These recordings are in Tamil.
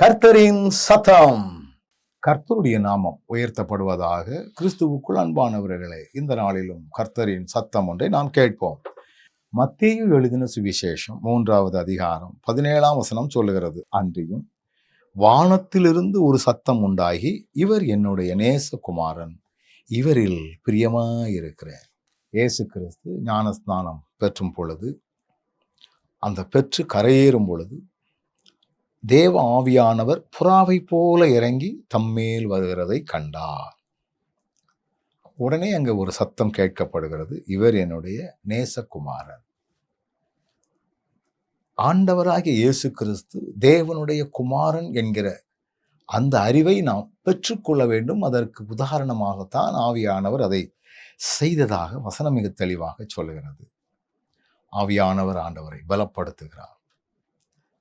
கர்த்தரின் சத்தம். கர்த்தருடைய நாமம் உயர்த்தப்படுவதாக கிறிஸ்துவுக்குள் அன்பானவர்களே இந்த நாளிலும் கர்த்தரின் சத்தம் ஒன்றை நாம் கேட்போம். மத்திய எழுதின சுவிசேஷம் மூன்றாவது அதிகாரம் பதினேழாம் வசனம் சொல்லுகிறது. அன்றியும் வானத்திலிருந்து ஒரு சத்தம் உண்டாகி இவர் என்னுடைய நேசகுமாரன் இவரில் பிரியமாயிருக்கிறேன். இயேசு கிறிஸ்து ஞானஸ்நானம் பெற்றும் பொழுது அந்த பெற்று கரையேறும் பொழுது தேவ ஆவியானவர் புறாவை போல இறங்கி தம்மேல் வருகிறதை கண்டார். உடனே அங்கே ஒரு சத்தம் கேட்கப்படுகிறது. இவர் என்னுடைய நேசகுமாரன். ஆண்டவராகிய இயேசு கிறிஸ்து தேவனுடைய குமாரன் என்கிற அந்த அறிவை நாம் பெற்றுக்கொள்ள வேண்டும். அதற்கு உதாரணமாகத்தான் ஆவியானவர் அதை செய்ததாக வசனம் மிக தெளிவாக சொல்லுகிறது. ஆவியானவர் ஆண்டவரை பலப்படுத்துகிறார்.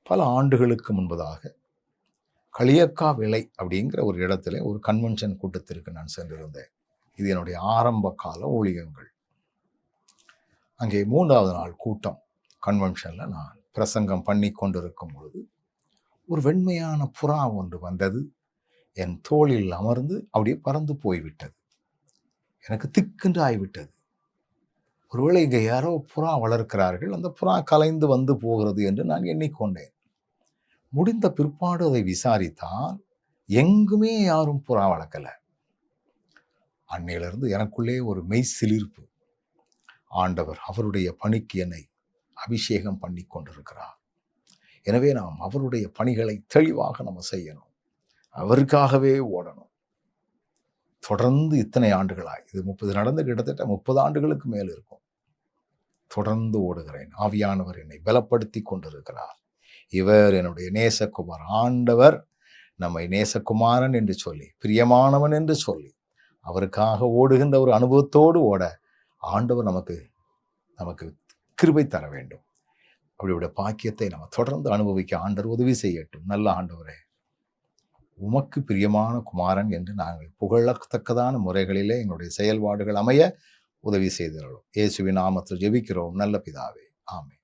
பல ஆண்டுகளுக்கு முன்பதாக களியக்கா விலை அப்படிங்கிற ஒரு இடத்துல ஒரு கன்வென்ஷன் கூட்டத்திற்கு நான் சென்றிருந்தேன். இது என்னுடைய ஆரம்ப கால ஊழியங்கள். அங்கே மூன்றாவது நாள் கூட்டம் கன்வென்ஷனில் நான் பிரசங்கம் பண்ணி கொண்டிருக்கும் பொழுது ஒரு வெண்மையான புறா ஒன்று வந்தது. என் தோளில் அமர்ந்து அப்படியே பறந்து போய்விட்டது. எனக்கு திக்கென்று ஆகிவிட்டது ஒருவேளை இங்கே யாரோ புறா வளர்க்கிறார்கள் அந்த புறா கலைந்து வந்து போகிறது என்று நான் எண்ணிக்கொண்டேன். முடிந்த பிற்பாடு அதை விசாரித்தால் எங்குமே யாரும் புறா வளர்க்கலை. அன்னையிலிருந்து எனக்குள்ளே ஒரு மெய் சிலிர்ப்பு. ஆண்டவர் அவருடைய பணிக்கு என்னை அபிஷேகம் பண்ணி கொண்டிருக்கிறார். எனவே நாம் அவருடைய பணிகளை தெளிவாக நம்ம செய்யணும். அவருக்காகவே ஓடணும். தொடர்ந்து இத்தனை ஆண்டுகளாய் இது முப்பது நடந்து கிட்டத்தட்ட முப்பது ஆண்டுகளுக்கு மேல் இருக்கும். தொடர்ந்து ஓடுகிறேன். ஆவியானவர் என்னை பலப்படுத்தி கொண்டிருக்கிறார். இவர் என்னுடைய நேசகுமார். ஆண்டவர் நம்மை நேசகுமாரன் என்று சொல்லி பிரியமானவன் என்று சொல்லி அவருக்காக ஓடுகின்ற ஒரு அனுபவத்தோடு ஓட ஆண்டவர் நமக்கு நமக்கு கிருபை தர வேண்டும். அப்படியோட பாக்கியத்தை நம்ம தொடர்ந்து அனுபவிக்க ஆண்டவர் உதவி செய்யட்டும். நல்ல ஆண்டவரே உமக்கு பிரியமான குமாரன் என்று நாங்கள் புகழத்தக்கதான முறைகளிலே எங்களுடைய செயல்பாடுகள் அமைய உதவி செய்திருக்கிறோம் இயேசுவின் நாமத்தில் ஜெபிக்கிறோம். நல்ல பிதாவே. ஆமே